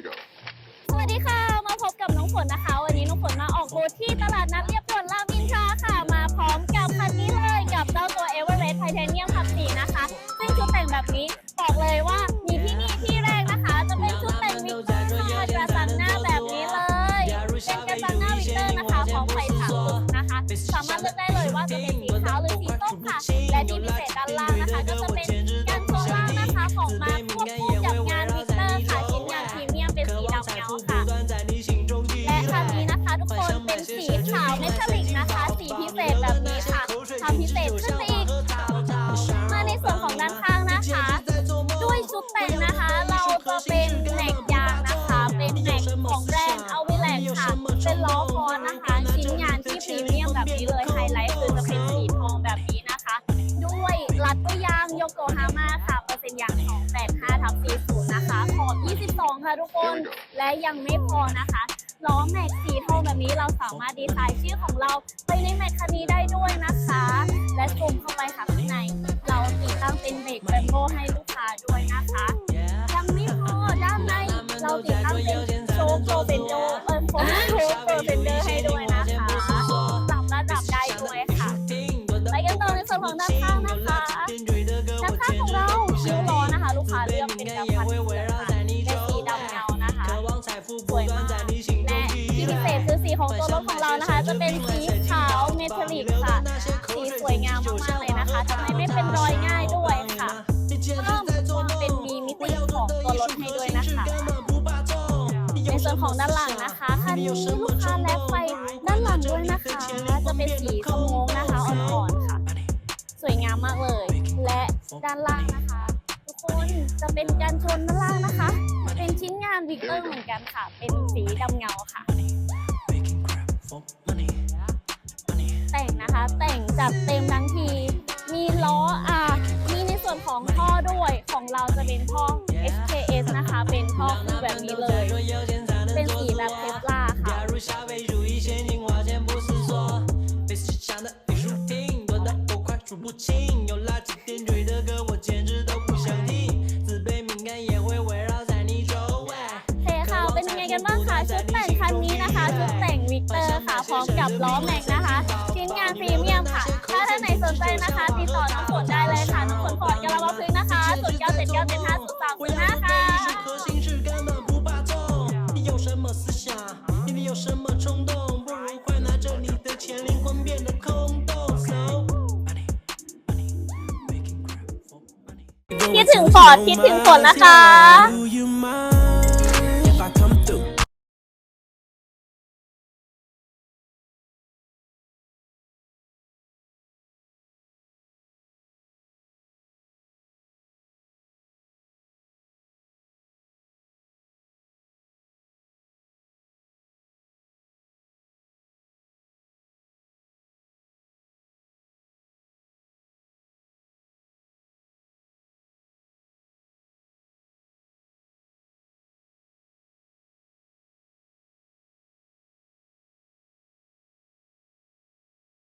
Fuego. สวัสดีค่ะ มาพบกับน้องฝนนะคะ วันนี้น้องฝนมาออกบูธที่ตลาดนัดเรียบด่วนรามอินทราค่ะ มาพร้อมกับคันนี้เลยกับเจ้าตัว e v e r e s t Titanium ขับสีนะคะ ซึ่งชุดแต่งแบบนี้บอกเลยว่ามีที่นี่ที่แรกนะคะ จะเป็นชุดแต่งวิกเตอร์ค่ะกระจังหน้าแบบนี้เลย เป็นกระจังหน้าวิกเตอร์นะคะพร้อมไฟสามจุดนะคะ สามารถเลือกได้เลยว่าจะเป็นสีขาวหรือสีส้มค่ะ และที่พิเศษด้านล่าง ด้านข้างนะคะ ด้วยชุดแต่งนะคะ เราจะเป็นแม็กยางนะคะ เป็นแม็กของแบรนด์เอาวิแลกค่ะ เป็นล้อฟอนนะคะชิ้นงานที่พรีเมียมแบบนี้เลยไฮไลท์คือจะเป็นสีทองแบบนี้นะคะ ด้วยรัดด้วยยางโยโกฮาม่าค่ะเปอร์เซ็นต์ยาง285ทับ40นะคะขอบ 22 ค่ะทุกคนและยังไม่พอนะคะล้อแม็กสีทองแบบนี้เราสามารถดีไซน์ชื่อของเราไปในแม็กคันนี้ได้ด้วยนะคะ เลือกเป็นกำพันเฟืองค่ะเป็นสีดำเงานะคะสวยมากและที่พิเศษคือสีของตัวรถของเรานะคะ จะเป็นสีขาวเมทัลลิกค่ะ สีสวยงามมากๆเลยนะคะทำให้ไม่เป็นรอยง่ายด้วยค่ะเพิ่มความเป็นมีมิติของตัวรถให้ด้วยนะคะในส่วนของด้านหลังนะคะคันนี้ลูกค้าแลกไฟด้านหลังด้วยนะคะ จะเป็นสีขโมงนะคะอ่อนๆค่ะ สวยงามมากเลย และด้านล่างนะคะทุก คนจะเป็นการชนด้านล่างนะคะ เป็นชิ้นงานวิกเตอร์เหมือนกันค่ะ เป็นสีดำเงาค่ะ แต่งนะคะ แต่งจัดเต็มทั้งที มีล้ออ่ะมีในส่วนของท่อด้วย ของเราจะเป็นท่อ HKS นะคะ เป็นท่อคู่แบบนี้เลย เป็นสีแบบเทฟลาค่ะ 数不清，有垃 กันบ้างคะชุดแต่งคันนี้นะคะ ชุดแต่งวิกเตอร์ค่ะ พร้อมกับล้อแม็กนะคะ ชิ้นงานพรีเมียมค่ะ ถ้าท่านไหนสนใจนะคะ ติดต่อน้องฝนได้เลยค่ะน้องฝนฟอร์ดกระลาพื้งนะคะศูนย์เก้าเจ็ดเก้าเจ็ดห้าศูนย์สามศูนย์ห้าค่ะคิดถึงฟอร์ดคิดถึงฝนนะคะ